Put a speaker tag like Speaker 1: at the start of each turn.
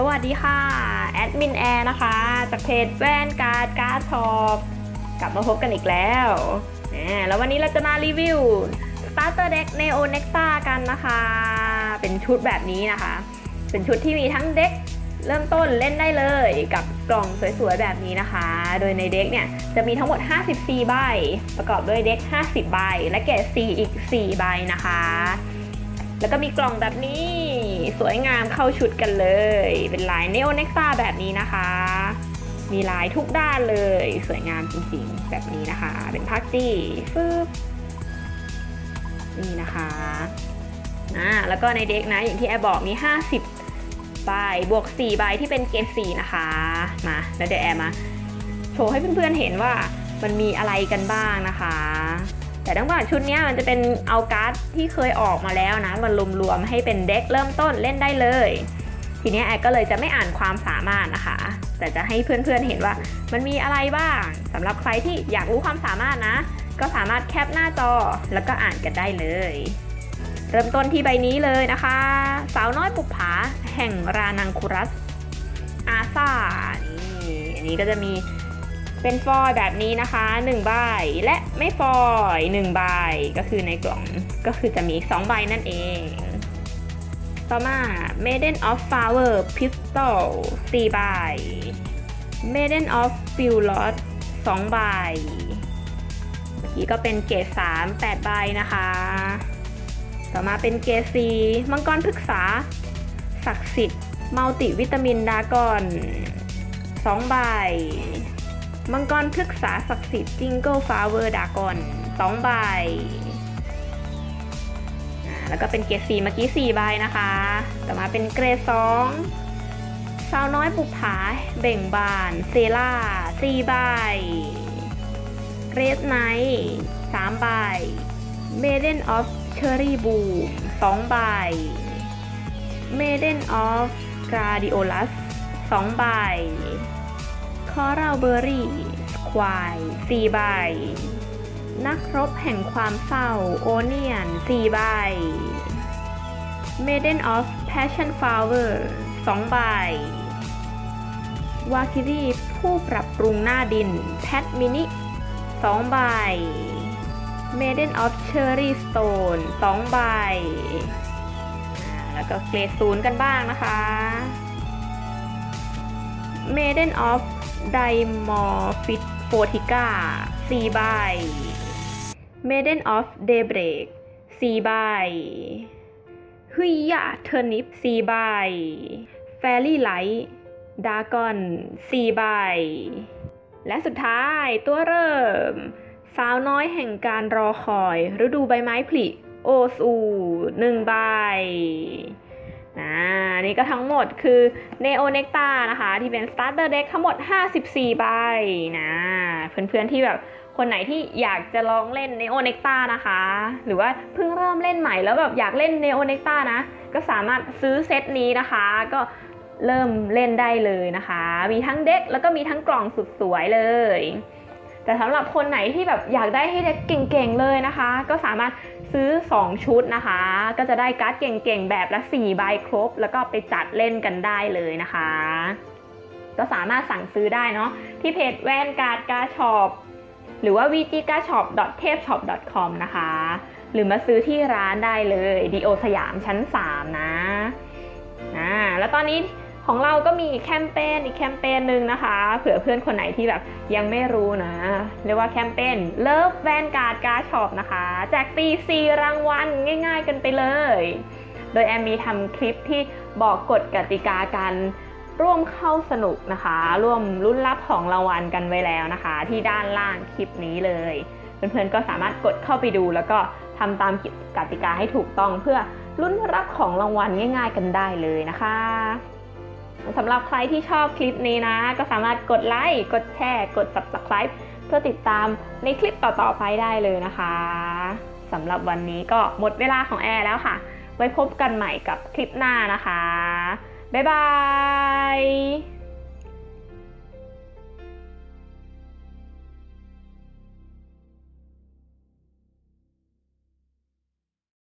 Speaker 1: สวัสดีค่ะ แอดมินแอร์นะคะ จากเพจแว่นการ์ดการ์ดทอบกลับมาพบกันอีกแล้วแล้ววันนี้เราจะมารีวิว Starter Deck Neo Necta กันนะคะ เป็นชุดแบบนี้นะคะ เป็นชุดที่มีทั้งเด็กเริ่มต้นเล่นได้เลยกับกล่องสวยๆแบบนี้นะคะ โดยในเด็กเนี่ยจะมีทั้งหมด 54 ใบ ประกอบด้วยเด็ก 50 ใบ และเกรด4อีก 4 ใบนะคะ แล้วก็มีกล่องแบบนี้ สวยงามเข้าชุดกันเลย เป็นลายเนโอเน็กตาแบบนี้นะคะ มีลายทุกด้านเลย สวยงามจริงๆ แบบนี้นะคะ เป็นพักจี้ฟึบนี่นะคะอ่าแล้วก็ในเด็กนะ อย่างที่แอบบอกมี 50 ใบบวก 4 ใบที่เป็นเกรด4นะคะ มาแล้วเดี๋ยวแอร์มา โชว์ให้เพื่อนๆเห็นว่ามันมีอะไรกันบ้างนะคะ แต่ทั้งหมดชุดนี้มันจะเป็นเอาการ์ดที่เคยออกมาแล้วนะมันรวมๆให้เป็นเด็กเริ่มต้นเล่นได้เลย ทีนี้แอดก็เลยจะไม่อ่านความสามารถนะคะ แต่จะให้เพื่อนๆเห็นว่า มันมีอะไรบ้างสำหรับใครที่อยากรู้ความสามารถนะ ก็สามารถแคปหน้าจอแล้วก็อ่านกันได้เลย เริ่มต้นที่ใบนี้เลยนะคะ สาวน้อยปุบผาแห่งรานังคุรัสอาซานี่อันนี้ก็จะมี เป็นฟอยล์แบบนี้นะคะ1ใบและไม่ฟอยล์1ใบก็คือในกล่องก็คือจะมี2ใบนั่นเอง ต่อมา Maiden of Flower Pistol 4ใบ Maiden of f i l l o t 2ใบเมื่อกี้ก็เป็นเกรด3 8ใบนะคะ ต่อมาเป็นเกรด4มังกรพฤกษา ศักดิ์สิทธิ์มัลติวิตามินดากอน2ใบ มังกรพฤกษาศักดิ์สิทธิ์จิงเกิลฟาเวอร์ดากอน2ใบ แล้วก็เป็นเกรด4เมื่อกี้4ใบนะคะ ต่อมาเป็นเกรด2สาวน้อยปุกผาเบ่งบานเซล่า4ใบ เกรดไนท์3ใบ Maiden of Cherry Boom 2ใบ Maiden of Gladiolus 2ใบ Coral Berry Squire 4ใบ นักรบแห่งความเศร้า Onion 4ใบ Maiden of Passion Flower 2ใบ วาคิรีผู้ปรับปรุงหน้าดิน แพทมินิ2ใบ Maiden of Cherry Stone 2ใบ แล้วก็เกรดศูนย์กันบ้างนะคะ Maiden of Dimorphic Fortica 4ใบ Maiden of Daybreak 4ใบฮุยยะเทอร์นิป4ใบ Fairy Light Dragon 4ใบ และสุดท้ายตัวเริ่ม สาวน้อยแห่งการรอคอย ฤดูใบไม้ผลิ โอซูหนึ่งใบ นะนี่ก็ทั้งหมดคือ Neo Necta นะคะที่เป็น Starter Deck ทั้งหมด 54 ใบนะเพื่อนๆที่แบบคนไหนที่อยากจะลองเล่น Neo Necta นะคะ หรือว่าเพิ่งเริ่มเล่นใหม่แล้วแบบอยากเล่น Neo Necta นะ ก็สามารถซื้อเซตนี้นะคะ ก็เริ่มเล่นได้เลยนะคะ มีทั้งเด็กแล้วก็มีทั้งกล่องสุดสวยเลย แต่สำหรับคนไหนที่แบบอยากได้ให้เด็กเก่งๆเลยนะคะ ก็สามารถซื้อ 2 ชุดนะคะ ก็จะได้การ์ดเก่งๆ แบบละ 4 ใบครบ แล้วก็ไปจัดเล่นกันได้เลยนะคะ ก็สามารถสั่งซื้อได้เนาะที่เพจแว่นการ์ดการ์ช็อปหรือว่า v g g a s h o p t a p s h o p c o m นะคะ หรือมาซื้อที่ร้านได้เลยดีโอสยามชั้น 3 นะอ่าแล้วตอนนี้ ของเราก็มีแคมเปญอีกแคมเปญหนึ่งนะคะ เผื่อเพื่อนคนไหนที่แบบยังไม่รู้นะ เรียกว่าแคมเปญเลิฟแวนการ์ดการ์ช็อปนะคะแจกฟรีซีรางวัลง่าย ๆ กันไปเลย โดยแอมมีทำคลิปที่บอกกฎกติกาการร่วมเข้าสนุกนะคะ ร่วมรุ่นรับของรางวัลกันไว้แล้วนะคะ ที่ด้านล่างคลิปนี้เลย เพื่อนๆก็สามารถกดเข้าไปดู แล้วก็ทำตามกติกาให้ถูกต้องเพื่อรุ่นรับของรางวัลง่าย ๆ กันได้เลยนะคะ สำหรับใครที่ชอบคลิปนี้นะ ก็สามารถกดไลค์ กดแชร์ กด subscribe เพื่อติดตามในคลิปต่อๆไปได้เลยนะคะสำหรับวันนี้ก็หมดเวลาของแอร์แล้วค่ะ ไว้พบกันใหม่กับคลิปหน้านะคะ บ๊ายบาย